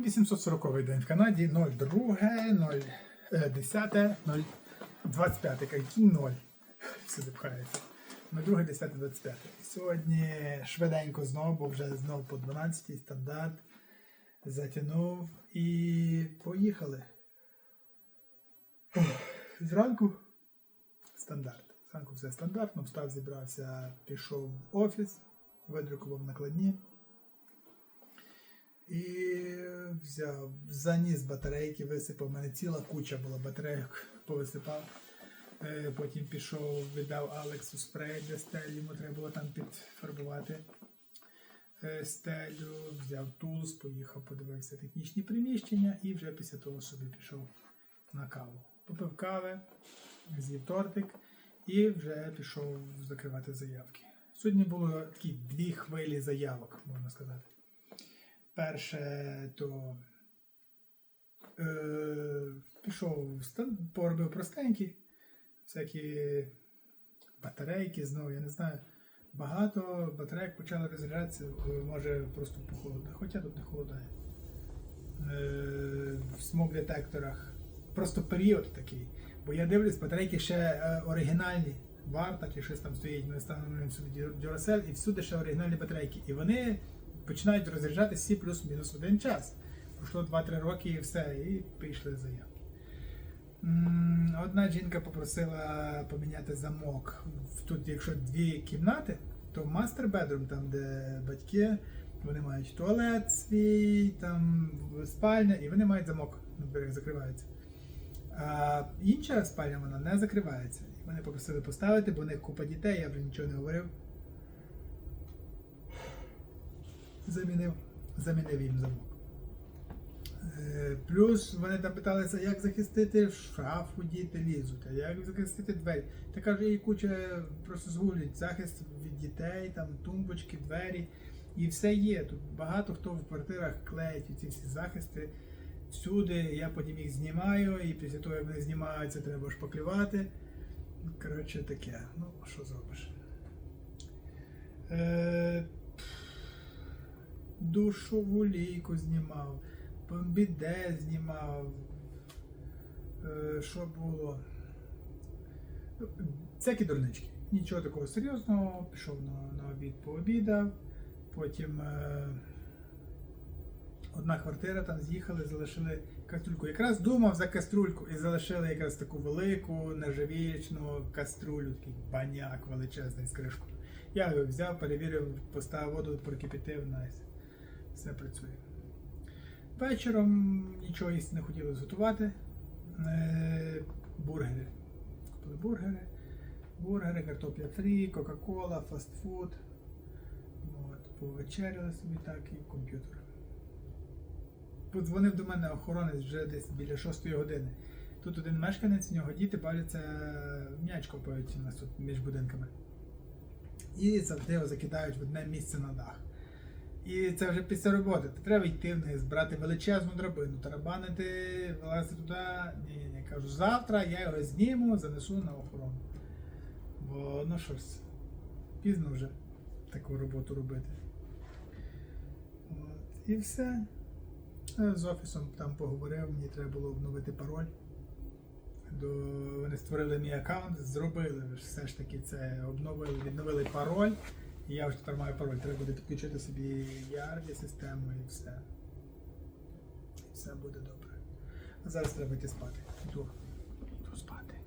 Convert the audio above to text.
840 день в Канаді, 02, 0, е, 10, 0, 25, який 0. Сюди пхається. 02, 10, 25. Сьогодні швиденько знову, бо вже знову по 12 стандарт. Затягнув і поїхали. Зранку стандарт. Зранку все стандартно, встав, зібрався, пішов в офіс, видрукував накладні. І взяв, заніс батарейки, висипав. У мене ціла куча була батарейок, повисипав. Е, Потім пішов, віддав Алексу спрей для стелі, йому треба було там підфарбувати е, стелю, взяв тулс, поїхав, подивився технічні приміщення і вже після того собі пішов на каву. Попив кави, з'їв тортик і вже пішов закривати заявки. Сьогодні було такі дві хвилі заявок, можна сказати. Перше, то е, пішов, поробив простенькі, всякі батарейки знову, я не знаю. Багато батарейок почали розряджатися, може просто похолодає. Хоча тут не холодає. Е, в смок-детекторах. Просто період такий. Бо я дивлюсь, батарейки ще е, оригінальні. Варта чи щось там стоїть, ми встановлюємо собі Duracell, і всюди ще оригінальні батарейки. І вони починають розряджатися всі плюс-мінус один час. Пройшло 2-3 роки і все, і пішли заявки. Одна жінка попросила поміняти замок. Тут, якщо дві кімнати, то мастер бедрум, там, де батьки, вони мають туалет свій, там спальня, і вони мають замок, на дверях закривається. А інша спальня вона не закривається. І вони попросили поставити, бо у них купа дітей, я вже нічого не говорив. Замінив, замінив їм замок. Е, Плюс вони там питалися, як захистити шафу діти лізуть, а як захистити двері. Та каже, і куча просто згулюють захист від дітей, там тумбочки, двері. І все є. Тут багато хто в квартирах клеїть ці всі захисти всюди. Я потім їх знімаю, і після того, як вони знімаються, треба шпаклювати. Коротше, таке. Ну, що зробиш? Е, душову лійку знімав, бомбіде знімав. Е, що було? Ну, Всякі дурнички. Нічого такого серйозного. Пішов на, на обід, пообідав. Потім е, одна квартира там з'їхали, залишили каструльку. Якраз думав за каструльку і залишили якраз таку велику нержавіючну каструлю, такий баняк величезний з кришкою. Я його взяв, перевірив, поставив воду, прокипятив, найс. Все працює. Вечором нічого їсти не хотіли готувати. Е, бургери. Купили бургери. Бургери, картопля фрі, Кока-Кола, фастфуд. От, повечеряли собі так і комп'ютер. Подзвонив до мене охоронець вже десь біля 6 години. Тут один мешканець, в нього діти бавляться м'яч копають у нас тут між будинками. І завжди його закидають в одне місце на дах. І це вже після роботи. То треба йти вниз, брати величезну драбину, тарабанити, вилазити туди. Ні, ні, ні. Кажу, завтра я його зніму, занесу на охорону. Бо ну щось, пізно вже таку роботу робити. От. І все. Е, З офісом там поговорив, мені треба було обновити пароль. До... Вони створили мій аккаунт, зробили все ж таки це, обновили, відновили пароль. Я вже тепер маю пароль, треба буде підключити собі ЯРВІ, систему і все. І все буде добре. А зараз треба йти спати. Йду. Йду спати.